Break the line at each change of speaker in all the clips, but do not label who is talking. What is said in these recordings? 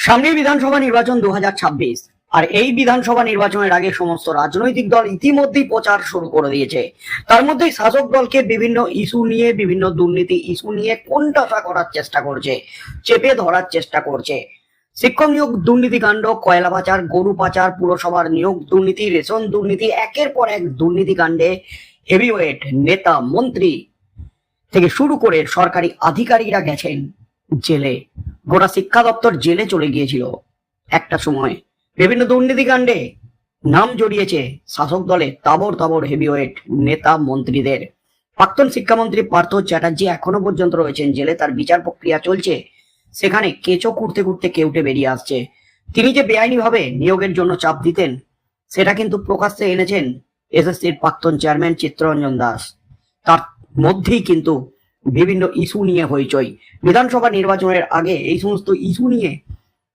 সামনে বিধানসভা নির্বাচন দু আর এই বিধানসভা নির্বাচনের আগে সমস্ত রাজনৈতিক দল ইতিমধ্যেই প্রচার শুরু করে দিয়েছে। তার মধ্যেই শাসক দলকে বিভিন্ন ইস্যু নিয়ে, বিভিন্ন দুর্নীতি ইস্যু নিয়ে কোনটাসা করার চেষ্টা করছে, চেপে ধরার চেষ্টা করছে। শিক্ষক নিয়োগ দুর্নীতিকাণ্ড কয়লা পাচার, গরু পাচার, পুরসভার নিয়োগ, দুর্নীতি, রেশন দুর্নীতি, একের পর এক দুর্নীতিকাণ্ডে হেভিওয়েট নেতা, মন্ত্রী থেকে শুরু করে সরকারি আধিকারিকরা গেছেন। জেলে। গোটা শিক্ষা দপ্তর জেলে চলে গিয়েছিল একটা সময়। বিভিন্ন দুর্নীতিকাণ্ডে নাম জড়িয়েছে শাসক দলে তাবর তাবর হেভিওয়েট নেতা মন্ত্রীদের। প্রাক্তন শিক্ষামন্ত্রী পার্থ চ্যাটার্জি এখনও পর্যন্ত রয়েছেন জেলে, তার বিচার প্রক্রিয়া চলছে। সেখানে কেঁচো কুড়তে কুড়তে কেউটে বেরিয়ে আসছে। তিনি যে বেআইনিভাবে নিয়োগের জন্য চাপ দিতেন, সেটা কিন্তু প্রকাশ্যে এনেছেন এসএসসির প্রাক্তন চেয়ারম্যান চিত্তরঞ্জন দাস। তার মধ্যেই কিন্তু বিভিন্ন ইস্যু নিয়ে হইচই। বিধানসভা নির্বাচনের আগে এই সমস্ত ইস্যু নিয়ে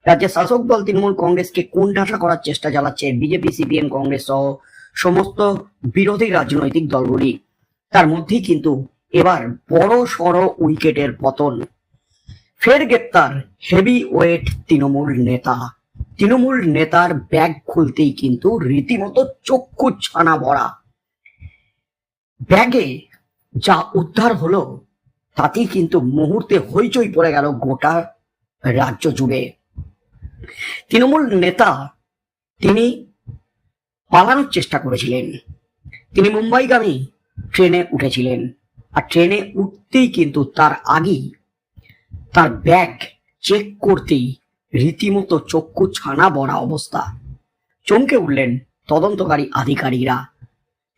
রাজ্যের শাসক দল তৃণমূল কংগ্রেসকে কোণঠাসা করার চেষ্টা চালাচ্ছে বিজেপি, সিপিএম, কংগ্রেস সহ সমস্ত বিরোধী রাজনৈতিক দলগুলি। তার মধ্যেই কিন্তু এবার বড় সড় উইকেটের পতন। ফের গ্রেপ্তার হেভি ওয়েট তৃণমূল নেতা। তৃণমূল নেতার ব্যাগ খুলতেই কিন্তু রীতিমতো চক্ষু ছানা ভরা। ব্যাগে যা উদ্ধার হলো তাতেই কিন্তু মুহূর্তে হইচই পড়ে গেল গোটা রাজ্য জুড়ে। তৃণমূল নেতা তিনি পালানোর চেষ্টা করেছিলেন। তিনি মুম্বাইগামী ট্রেনে উঠেছিলেন। আর ট্রেনে উঠতেই কিন্তু তার আগেই তার ব্যাগ চেক করতেই রীতিমতো চক্ষু ছানা বড়া অবস্থা। চমকে উঠলেন তদন্তকারী আধিকারিকরা।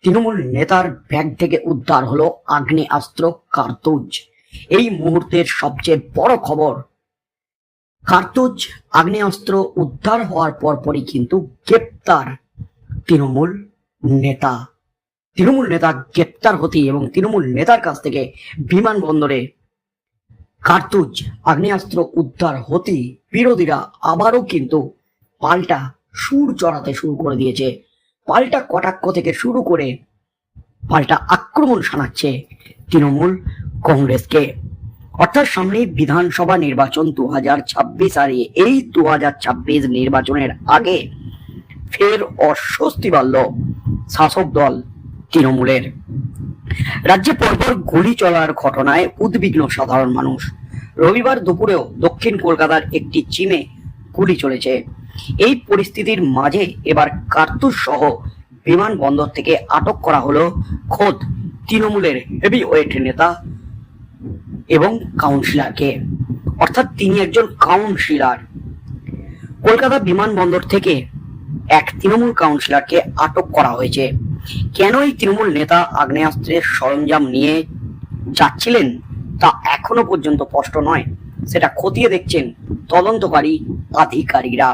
তৃণমূল নেতার ব্যাগ থেকে উদ্ধার হলো আগ্নেয়াস্ত্র, কার্তুজ। এই মুহূর্তের সবচেয়ে বড় খবর, কার্তুজ আগ্নেয়াস্ত্র উদ্ধার হওয়ার পরপরই কিন্তু গ্রেপ্তার তৃণমূল নেতা। তৃণমূল নেতা গ্রেপ্তার হতেই এবং তৃণমূল নেতার কাছ থেকে বিমানবন্দরে কার্তুজ আগ্নেয়াস্ত্র উদ্ধার হতেই বিরোধীরা আবারও কিন্তু পাল্টা সুর চড়াতে শুরু করে দিয়েছে। পাল্টা কটাক্ষ থেকে শুরু করে পাল্টা আক্রমণ শানাচ্ছে তৃণমূল কংগ্রেসকে। অর্থাৎ সামনে বিধানসভা নির্বাচন দু হাজার ছাব্বিশ আর এই দু হাজার ছাব্বিশ নির্বাচনের আগে ফের অস্বস্তি বাড়ল শাসক দল তৃণমূলের। রাজ্যে পরপর গুলি চলার ঘটনায় উদ্বিগ্ন সাধারণ মানুষ। রবিবার দুপুরেও দক্ষিণ কলকাতার একটি জিমে গুলি চলেছে। এই পরিস্থিতির মাঝে এবার কার্তুজ সহ বিমানবন্দর থেকে আটক করা হলো খোদ তৃণমূলের হেভি ওয়েট নেতা এবং কাউন্সিলরকে। অর্থাৎ তিনি একজন কাউন্সিলর। কলকাতা বিমানবন্দর থেকে এক তৃণমূল কাউন্সিলরকে আটক করা হয়েছে। কেন এই তৃণমূল নেতা আগ্নেয়াস্ত্রের সরঞ্জাম নিয়ে যাচ্ছিলেন তা এখনও পর্যন্ত স্পষ্ট নয়। সেটা খতিয়ে দেখছেন তদন্তকারী আধিকারিকরা।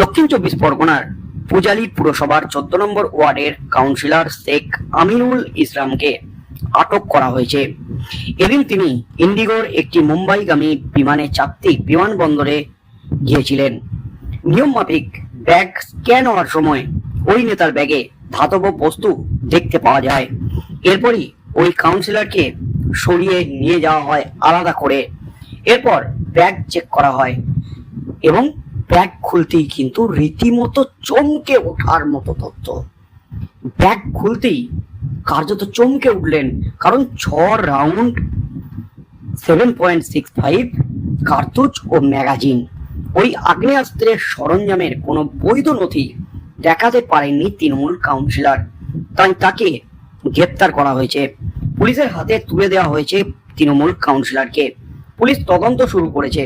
দক্ষিণ চব্বিশ পরগনার পূজালী পুরসভার চোদ্দ নম্বর ওয়ার্ডের কাউন্সিলর শেখ আমিনুল ইসলামকে আটক করা হয়েছে। এদিন তিনি ইন্ডিগোর একটি মুম্বাইগামী বিমানে চাপতেই বিমানবন্দরে গিয়েছিলেন। নিয়ম মাফিক ব্যাগ স্ক্যান হওয়ার সময় ওই নেতার ব্যাগে ধাতব বস্তু দেখতে পাওয়া যায়। এরপরই ওই কাউন্সিলরকে সরিয়ে নিয়ে যাওয়া হয় আলাদা করে। এরপর ব্যাগ চেক করা হয় এবং ব্যাগ খুলতেই কিন্তু রীতিমতো চমকে ওঠার মতো তথ্য ব্যাগ খুলতেই কার্যত চমকে উঠলেন, কারণ ছ round seven point six five কার্তুজ ও ম্যাগাজিন। ওই আগ্নেয়াস্ত্রের সরঞ্জামের কোনো বৈধ নথি দেখাতে পারেননি তৃণমূল কাউন্সিলর। তাই তাকে গ্রেপ্তার করা হয়েছে। পুলিশের হাতে তুলে দেওয়া হয়েছে তৃণমূল কাউন্সিলরকে। পুলিশ তদন্ত শুরু করেছে।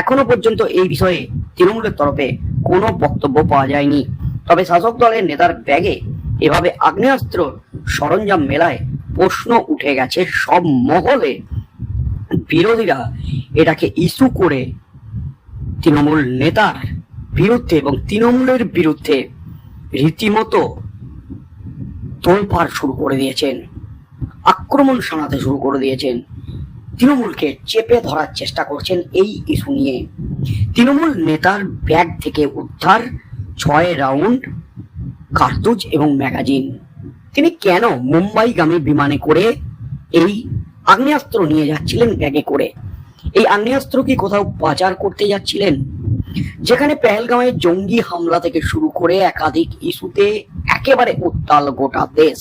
এখনও পর্যন্ত এই বিষয়ে তৃণমূলের তরফে কোনো বক্তব্য পাওয়া যায়নি। তবে শাসক দলের নেতার ব্যাগে এভাবে আগ্নেয়াস্ত্র সরঞ্জাম মেলায় প্রশ্ন উঠে গেছে সব মহলে। বিরোধীরা এটাকে ইস্যু করে তৃণমূল নেতার বিরুদ্ধে এবং তৃণমূলের বিরুদ্ধে রীতিমতো তোলপাড় শুরু করে দিয়েছেন, আক্রমণ শানাতে শুরু করে দিয়েছেন। তৃণমূলকে চেপে ধরার চেষ্টা করছেন এই ইস্যু নিয়ে। তৃণমূল নেতার ব্যাগ থেকে উদ্ধার ছয় রাউন্ড কার্তুজ এবং ম্যাগাজিন। তিনি কেন মুম্বাইগামী বিমানে করে এই আগ্নেয়াস্ত্র নিয়ে যাচ্ছিলেন ব্যাগে করে? এই আগ্নেয়াস্ত্র কি কোথাও পাচার করতে যাচ্ছিলেন? যেখানে পেহেলগাঁওয়ে জঙ্গি হামলা থেকে শুরু করে একাধিক ইস্যুতে একেবারে উত্তাল গোটা দেশ।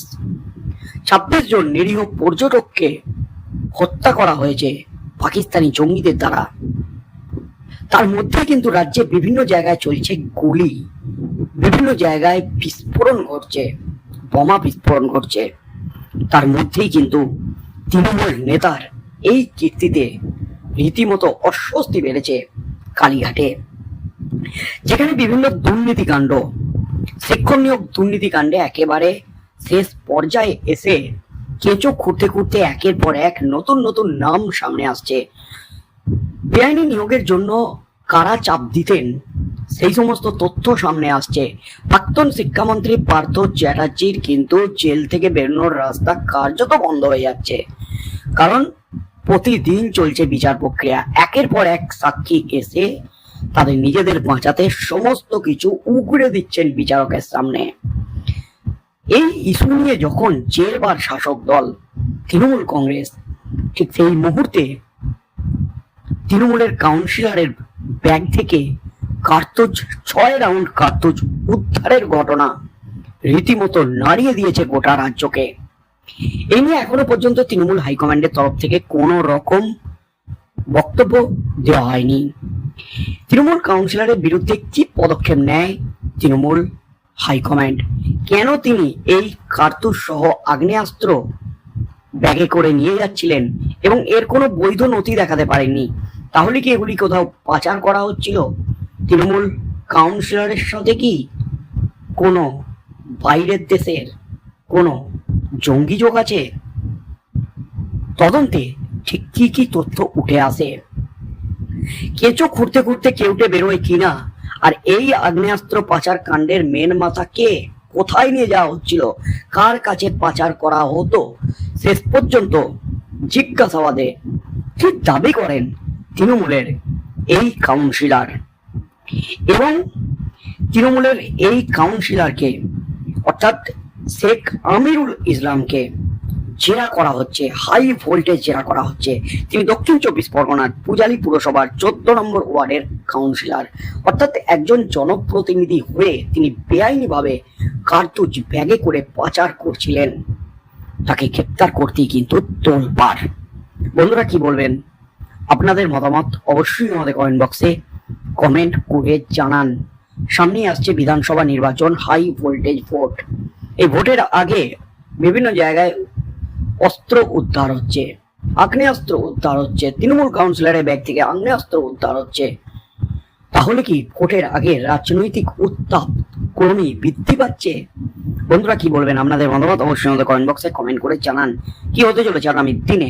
ছাব্বিশ জন নিরীহ পর্যটককে হত্যা করা হয়েছে পাকিস্তানি জঙ্গিদের দ্বারা। তার মধ্যে কিন্তু রাজ্যে বিভিন্ন জায়গায় চলছে গুলি, বিভিন্ন জায়গায় বিস্ফোরণ ঘটছে, বোমা বিস্ফোরণ ঘটছে। তার মধ্যেই কিন্তু তৃণমূল নেতার এই কীর্তিতে রীতিমতো অস্বস্তি বেড়েছে কালীঘাটে। যেখানে বিভিন্ন দুর্নীতিকাণ্ড, শিক্ষক নিয়োগ দুর্নীতিকাণ্ডে একেবারে শেষ পর্যায়ে এসে কেঁচো খুঁড়তে খুঁড়তে একের পর এক নতুন নতুন নাম সামনে আসছে। বেআইনি নিয়োগের জন্য কারা চাপ দিতেন? সেই সমস্ত তথ্য সামনে আসছে। প্রাক্তন শিক্ষামন্ত্রী পার্থ চ্যাটার্জির কিন্তু জেল থেকে বেরোনোর রাস্তা কার্যত বন্ধ হয়ে যাচ্ছে। কারণ প্রতিদিন চলছে বিচার প্রক্রিয়া। একের পর এক সাক্ষী এসে তাদের নিজেদের বাঁচাতে সমস্ত কিছু উগড়ে দিচ্ছেন বিচারকের সামনে। এই ইস্যু নিয়ে যখন জেরবার শাসক দল, তৃণমূল কংগ্রেস ঠিক সেই মুহূর্তে তৃণমূলের কাউন্সিলরের ব্যাগ থেকে কার্তুজ, ছয় রাউন্ড কার্তুজ উদ্ধারের ঘটনা রীতিমতো নাড়িয়ে দিয়েছে গোটা রাজ্যকে। এই নিয়ে এখনও পর্যন্ত তৃণমূল হাইকমান্ডের তরফ থেকে কোনো রকম বক্তব্য দেওয়া হয়নি। তৃণমূল কাউন্সিলরের বিরুদ্ধে কি পদক্ষেপ নেয় তৃণমূল হাইকমান্ড? কেন তিনি এই কার্তুজ সহ আগ্নেয়াস্ত্র ব্যাগে করে নিয়ে যাচ্ছিলেন এবং এর কোনো বৈধ নথি দেখাতে পারেননি? তাহলে কি এগুলি কোথাও পাচার করা হচ্ছিল? তৃণমূল কাউন্সিলরের সাথে কি কোনো বাইরের দেশের কোনো জঙ্গি যোগ আছে? তদন্তে ঠিক কি কি তথ্য উঠে আসে? কেঁচো খুঁড়তে খুঁড়তে কেউটে বেরোয় কিনা আর এই আগ্নেয়াস্ত্র পাচার কাণ্ডের মেন মাথা কে? কোথায় নিয়ে যাওয়া হচ্ছিল? কার কাছে পাচার করা হতো? শেষ পর্যন্ত জিজ্ঞাসাবাদে ঠিক দাবি করেন তৃণমূলের এই কাউন্সিলর এবং তৃণমূলের এই কাউন্সিলরকে অর্থাৎ শেখ আমিরুল ইসলামকে জেরা করা হচ্ছে হাই ভোল্টেজ জেরা করা হচ্ছে। তিনি দক্ষিণ চব্বিশ পরগনার পূজালি পুরসভার চোদ্দ নম্বর ওয়ার্ডের কাউন্সিলর অর্থাৎ একজন জনপ্রতিনিধি হয়ে তিনি বেআইনিভাবে কার্তুজ ব্যাগে করে পাচার করছিলেন। তাকে গ্রেপ্তার করতেই কিন্তু তোলপাড়। বন্ধুরা কি বলবেন? আপনাদের মতামত অবশ্যই আমাদের কমেন্ট বক্সে কমেন্ট করে জানান। সামনেই আসছে বিধানসভা নির্বাচন হাই ভোল্টেজ ভোট এই ভোটের আগে বিভিন্ন জায়গায় অস্ত্র উদ্ধার হচ্ছে, আগ্নেয়াস্ত্র উদ্ধার হচ্ছে, তৃণমূল কাউন্সিলরের ব্যাগ থেকে আগ্নেয়াস্ত্র উদ্ধার হচ্ছে। তাহলে কি ভোটের আগে রাজনৈতিক উত্তাপ ক্রমই বৃদ্ধি পাচ্ছে? বন্ধুরা কি বলবেন? আপনাদের মতামত অবশ্যই আমাদের কমেন্ট বক্সে কমেন্ট করে জানান। কি হতে চলেছে আগামী দিনে?